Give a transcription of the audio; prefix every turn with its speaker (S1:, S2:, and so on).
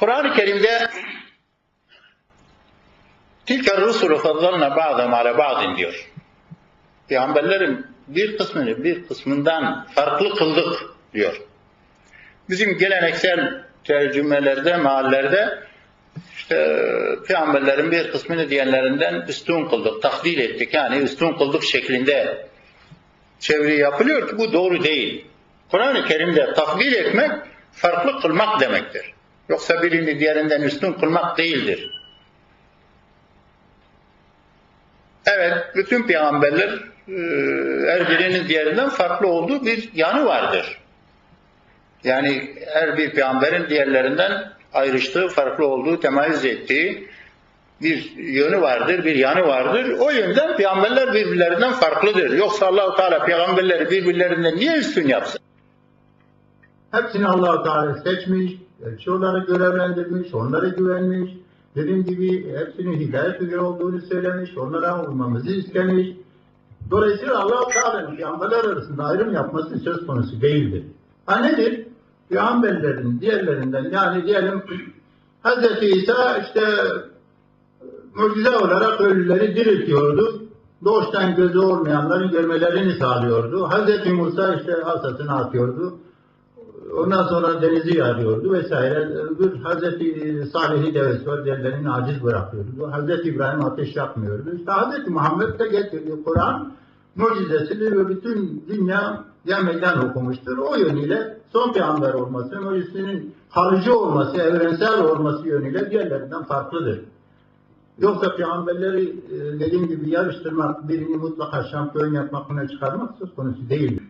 S1: Kur'an-ı Kerim'de Tilka rusulu faddalna ba'dem ala ba'din diyor. Peygamberlerin bir kısmını bir kısmından farklı kıldık diyor. Bizim geleneksel tercümelerde, mahallerde işte peygamberlerin bir kısmını diğerlerinden üstün kıldık, takdil ettik. Yani üstün kıldık şeklinde çeviri yapılıyor ki bu doğru değil. Kur'an-ı Kerim'de takdil etmek farklı kılmak demektir. Yoksa birini diğerinden üstün kılmak değildir. Evet, bütün peygamberler e, her birinin diğerinden farklı olduğu bir yanı vardır. Yani her bir peygamberin diğerlerinden ayrıştığı, farklı olduğu, temayüz ettiği bir yönü vardır, bir yanı vardır. O yönden peygamberler birbirlerinden farklıdır. Yoksa Allahu Teala peygamberleri birbirlerinden niye üstün yapsın?
S2: Hepsini allah Teala seçmiş, elçi olarak görevlendirmiş, onlara güvenmiş. Dediğim gibi hepsinin hidayet üzere olduğunu söylemiş, onlara uymamızı istemiş. Dolayısıyla allah Teala'nın peygamberler arasında ayrım yapması söz konusu değildir. Ha nedir? Peygamberlerin diğerlerinden yani diyelim Hz. İsa işte mucize olarak ölüleri diriltiyordu. Doğuştan gözü olmayanların görmelerini sağlıyordu. Hz. Musa işte asasını atıyordu. Ondan sonra denizi yarıyordu vesaire. Öbür Hazreti Salih'i var, diğerlerini aciz bırakıyordu. Hazreti İbrahim ateş yakmıyordu. İşte Hazreti Muhammed de getirdiği Kur'an mucizesini ve bütün dünya ya meydan okumuştur. O yönüyle son peygamber olması, mucizesinin kalıcı olması, evrensel olması yönüyle diğerlerinden farklıdır. Yoksa peygamberleri e, dediğim gibi yarıştırmak, birini mutlaka şampiyon yapmak, öne çıkarmak söz konusu değildir.